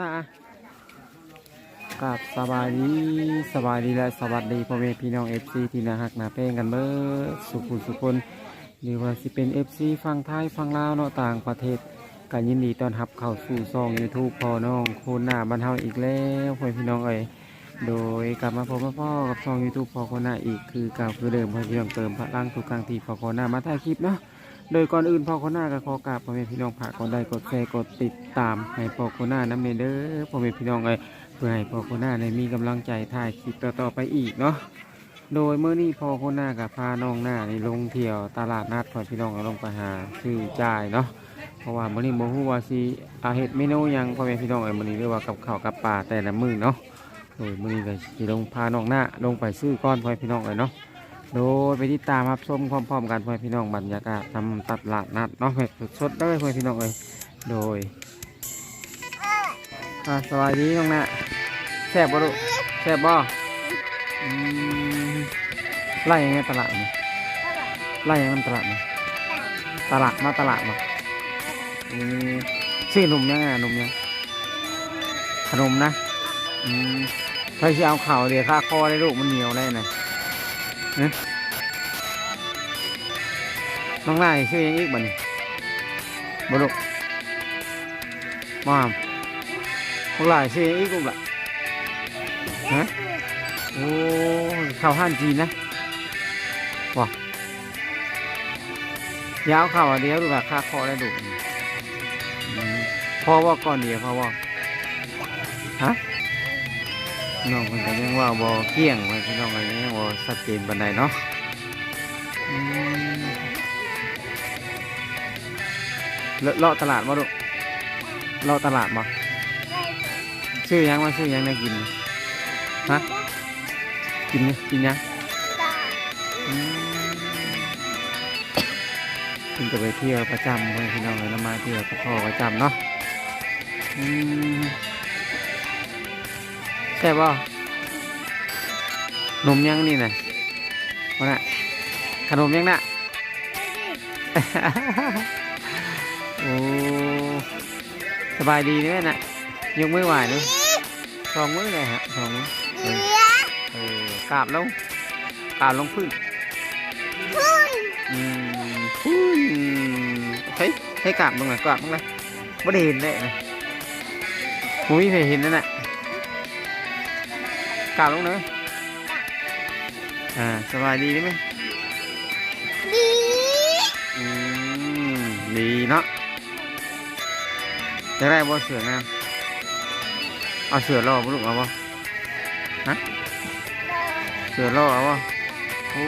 นะกับสบายดีสบายดีและสวัสดีพ่อแม่พี่น้องเอฟซีที่น่าฮักนาเป้งกันเบิดสุขุมสุคนหรือว่าสิเป็นเอฟซีฝั่งไทยฝั่งลาวเนาะต่างประเทศกันยินดีต้อนรับเข้าสู่ซองยูทูบพ่อน้องโคนหน้าบ้านเฮาอีกแล้วพ่อแม่พี่น้องเอ้ยโดยกลับมาพบกับพ่อกับซองยูทูบพ่อโคนหน้าอีกคือเก่าคือเดิมพ่อพี่น้องเติมพลังทุกครั้งที่พ่อโคนหน้ามาถ่ายคลิปเนาะ โดยก่อนอื่นพ่อคนหน้าก็ขอกราบพ่อแม่พี่น้องฝากกดไลค์กดแชร์กดติดตามให้พ่อคนหน้าน้ำเนเด้อพ่อแม่พี่น้องเอ้ยเพื่อให้พ่อคนหน้าในมีกำลังใจถ่ายคลิปต่อๆไปอีกเนาะโดยเมื่อนี้พ่อคนหน้ากับพาน้องหน้าในลงเที่ยวตลาดนัดพ่อพี่น้องลงไปหาซื้อจ่ายเนาะเพราะว่าเมื่อนี้โมฮูวาสิอาเฮ็ดเมนูยังพ่อแม่พี่น้องเอ้ยมื่อนี้เรียกว่ากับข้าวกับปลาแต่ละมือเนาะโดยมื่อนี้ก็สิลงพาน้องหน้าลงไปซื้อก้อนพ่อพี่น้องเอ้ยเนาะ โดยไปที่ตามครับชมพร้อมๆกันเพื่อพี่น้องบรรยากาศทำตัดหลาดนัดเนาะเห็ดสดๆเลยเพื่อนพี่น้องเลยโดยอะสวัสดีน้องนะแซ่บบ่ลูกแซ่บบ่อืมไล่ยังไงตลาดนี่ไล่ยังไงตลาดนี่ตลาดมาตลาดมาอืมซื้อหนุ่มยังไงหนุ่มยังขนมนะใครจะเอาเข่าวเดี๋ยวค่าคอได้ลูกมันเหนียวได้นะ น้องนายชื่อยังอีกบ่นี่บ่ลูกมามพวกหลายชื่อยังอีกลูกละฮะโอ้ข้าวห้านจีนนะว้ายาวข้าวอันเดียวดูแบบค่าคอได้ดูอืมพอว่าก่อนเดียวพอว่าฮะ น้องคนก็ยังว่าบ่เกี้ยงไว้พี่น้องก็ยังบ่ชัดเจนปานใดเนาะเลาะตลาดมาดูเลาะตลาดมาชื่อยังมาชื่อยังได้กินฮะกินนี่กินยังอืมคุณจะไปเที่ยวประจำเลยพี่น้องเลยนะมาเที่ยวกับพ่อประจำเนาะ อืมใช่ป่ะนมยังนี่น่ะวะน่ะขนมยังน่ะโอ้สบายดีด้วยน่ะยกมือไหวด้วยสองมือเลยฮะสองมือเออเออกราบลงกราบลงพื้นอืมพื้นเฮ้ยให้กราบลงหน่อยกราบลงเลยไม่ได้เห็นเลยนะมุ้ยเคยเห็นนั่นน่ะ กราบลงเลยอ่าสบายดีได้ไหมอืมดีเนาะจะได้บ่เสืองามเอาเสือล่อบ่ลูกเอาบ่ฮะเสือล่อเอาบ่โอ้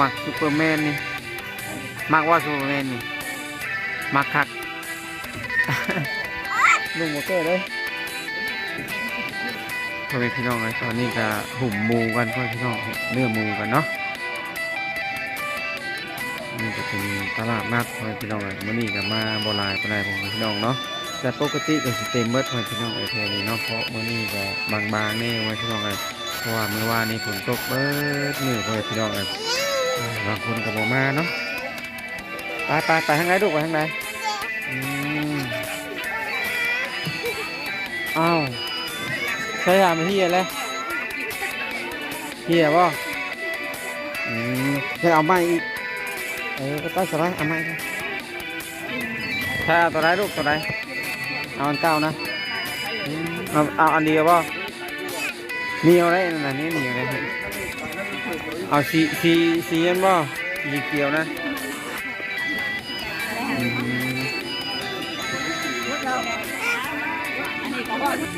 มักซูเปอร์แมนนี่มักว่าซูเปอร์แมนนี่มักคักลุงโมเกอร์เลย พ่อแม่พี่น้องเลยตอนนี้ก็หุ่มมูกันพ่อแม่พี่น้องเนื้อมูกันเนาะนี่ก็เป็นตลาดนัดขอพี่น้องเลยมื่อนี้ก็มาโบราณปานใดของพี่น้องเนาะแต่ปกติก็สิเต็มเบิดขอพี่น้องไอ้แทนี้เนาะเพราะมื่อนี้ก็บางๆนี่ไว้พี่น้องเลยเพราะว่าเมื่อวานนี้ฝนตกเบิดมือของพี่น้องเลยบางคนก็บ่มาเนาะไปไปไปทางไหนลูกไปทางไหนอ้าว ใช่ยามาเฮียเลยเฮียบ่อืมจะเอาไม้อีกเออก็ต้องสบายเอาไหมถ้าเอาตัวไหนลูกตัวไหนเอาอันเก้านะอืมเอาเอาอันเดียวป่ะเหนียวได้นั่นน่ะนี่เหนียวได้เอาสีสีสีอันป่ะสีเขียวนะอืม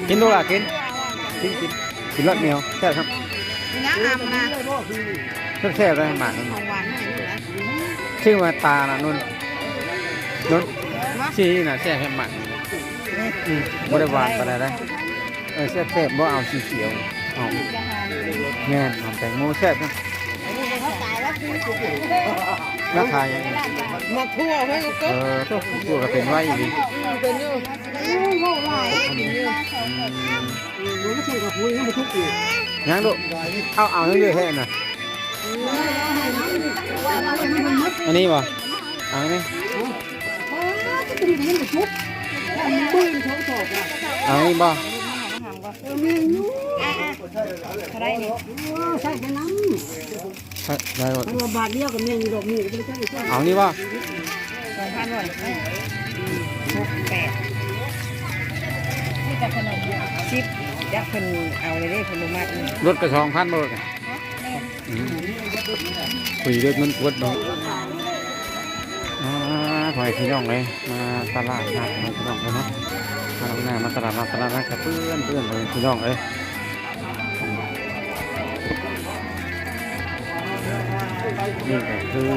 กินดูล่ะกิน กินกินกินรสเหนียวแซ่บครับน้ำอำนะแซ่บเลยหมากของหวานให้เหลือชื่อว่าตาน่ะนุ่นนุ่นชี้น่ะแซ่บแค่หมักอืมบ่ได้หวานปานใดนะเออแซ่บแซ่บบ่เอาสีเขียวเอาแม่นหอมแตงโมแซ่บนะ ราคายังไงมาทั่วให้ก็เออตัวตัวก็เป็นไว้อีกดิเป็นอยู่ยังลูกเอาเอาเรื่อยๆให้น่ะอันนี้บ่เอาอันนี้เอาอันนี้บ่อะอะเท่าไรนี่ใช่กันน้ ได้หมดำตัวบาทเดียวกับเมียอยู่ดอกนี้ไม่ใช่ใช่เอานี่บ่สองพันหน่อยหกแปดนี่แต่ขนมชิปยักษ์เพิ่นเอาเลยเด้เพิ่นลงมาอีกรถกระชองพันบ่กันคุยรถมันปวดบ่อ่าพอยพี่น้องเลยมาตลาดนัดมาพี่น้องเลยเนาะมาหน้ามาตลาดนัดตลาดนัดกับเพื่อนเพื่อนเลยพี่น้องเลย นี่ก็คือ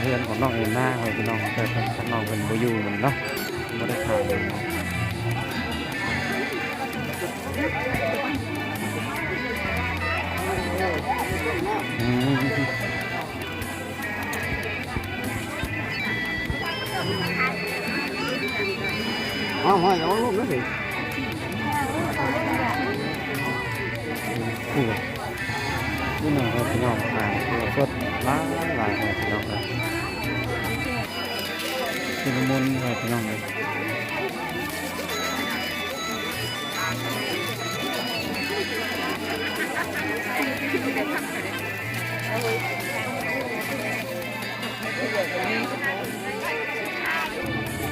เฮือนของน้องเอ็นหน้าไว้พี่น้องแต่ท่างน้องเป็นบอยู่เหมือนเนาะบ่ได้ขายเลยเนาะอืมเอาห้อยเอาลูกนั่นสิ นี่นี่หน่อยครับพี่น้องอ่านตัวสดหลายหลายเลยพี่น้องเลยคือมุนเลยพี่น้องเลย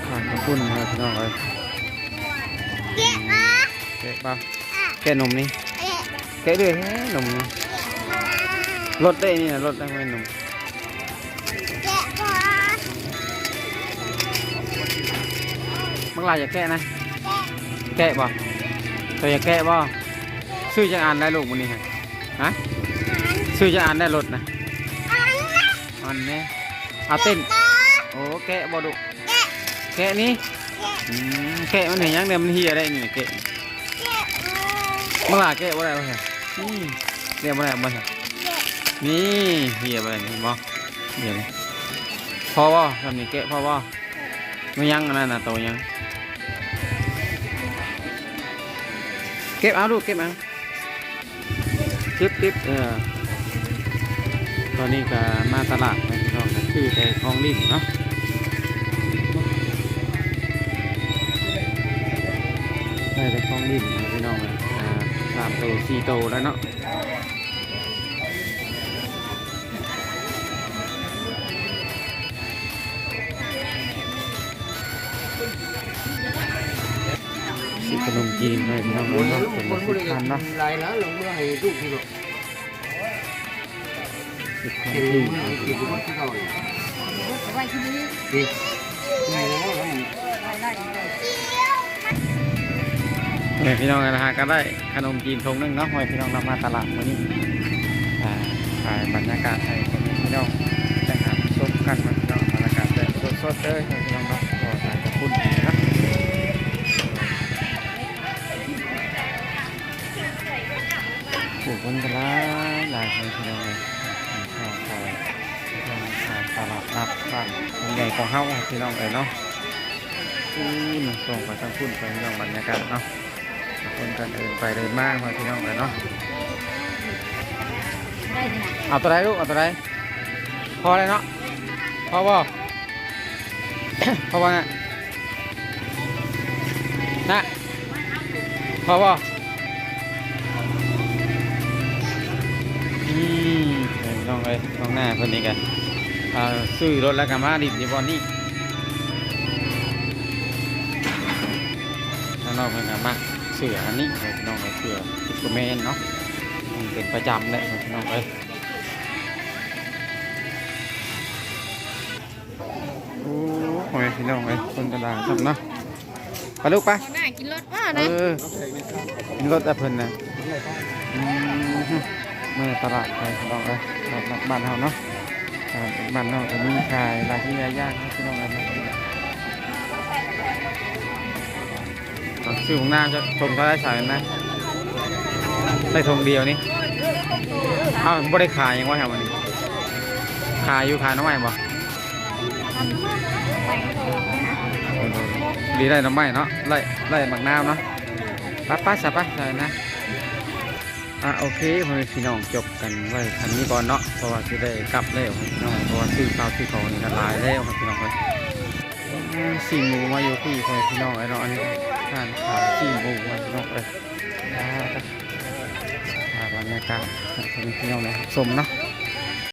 ขาดกระปุ้นเลยพี่น้องเลยแกะปะแกะปะแกะนมนี่แกะด้วยแฮะนมนี่ รถได้นี่นะรถได้ไหมนมบางรายอยากแกะนะ แกะบ่เธออยากแกะบ่ซื้อจะอ่านได้ลูกมันนี่ฮะฮะซื้อจะอ่านได้รถนะอันนี้เอาเต้นโอ้แกะบ่ดุแกะนี่อืมแกะมันเห็นยังเดี๋ยวมันเฮียได้นี่นะแกะบางรายแกะบ่ได้บ่ใช่นี่เรียกบ่ได้บ่ใช่ นี่เฮียบ่ได้นี่บ่เฮียนี่พอบ่ทำนี่แกะพอบ่ไม่ยังอันนั้นน่ะโตยัง เก็บเอาลูกเก็บเอาติ๊บติ๊บเออตอนนี้ก็มาตลาดนะพี่น้องคือแต่ของลิ้นเนาะได้แต่ของลิ้นนะพี่น้องเลยสามโตสี่โตแล้วเนาะ ขนมจีนเลยพี่น้องเลยเนาะเป็นสิบพันเนาะลายนะลงเมื่อให้ลูกที่ดอกสิบพันที่ที่ที่ที่ที่เขาไว้ที่นี่ที่นี่แล้วมันเนี่ยพี่น้องนะฮะก็ได้ขนมจีนทงหนึงเนาะไว้พี่น้องนำมาตลาดวันนี้อ่าถ่ายบรรยากาศให้พี่น้องได้หาชมกันมาพี่น้องบรรยากาศแบบสดๆเลยให้พี่น้องเนาะ เลยพี่น้องเลยข้าวขายขายตลาดนัดบ้านคนใหญ่ของเฮาพี่น้องเลยเนาะอืมส่งไปทางคุณไปพี่น้องบรรยากาศเนาะคนกันเดินไปเดินมาพอพี่น้องเลยเนาะเอาตัวไหนลูกเอาตัวไหนพอเลยเนาะพอบ่พอบ่นะนะพอบ่ องเอ้ยน้องหน้าเพิ่นนี่กันอ่าซื้อรถแล้วกันมาดิบดีบอลนี่ข้างนอกเพิ่นกันมาเสืออันนี้เดี๋ยวน้องเอาเสือซุปเปอร์แมนเนาะอืมเป็นประจำเลยน้องเอ้ยโอ้โหพี่น้องเอ้ยคนกระดาษครับเนาะไปลูกไปเอาหน้ากินรสว่าเอนะอมีรถแต่เพิ่นนะอืม เมื่อตลาดไปพี่น้องเอ้ยตลาดบ้านเฮาเนาะตลาดบ้านเฮาจะมีขายหลายที่หลายอย่างครับพี่น้องเอ้ยเอาซื้อของหน้าจะชมเขาได้สายนะได้ทงเดียวนี่อ้าบ่ได้ขายยังวะครับวันนี้ ขายอยู่ขายน้ำใหม่บ่ดีได้น้ำไหม้เนาะไล่ไล่หมักน้ำเนาะป้าป้าสับป้าใช่นะ อะโอเคพ่อแม่พี่น้องจบกันไว้คันนี้ก่อนเนาะเพราะว่าจะได้กลับแล้วพี่น้องเพราะว่าซื้อข้าวซื้อของนี่กันหลายแล้วครับพี่น้องครับสี่หมูมาอยู่ที่คอพี่น้องไอ้เนาะอันนี้ทานขาวสี่หมูมาพี่น้องเลยอ่าครับรรยากาศพี่น้องเลยสมเนาะ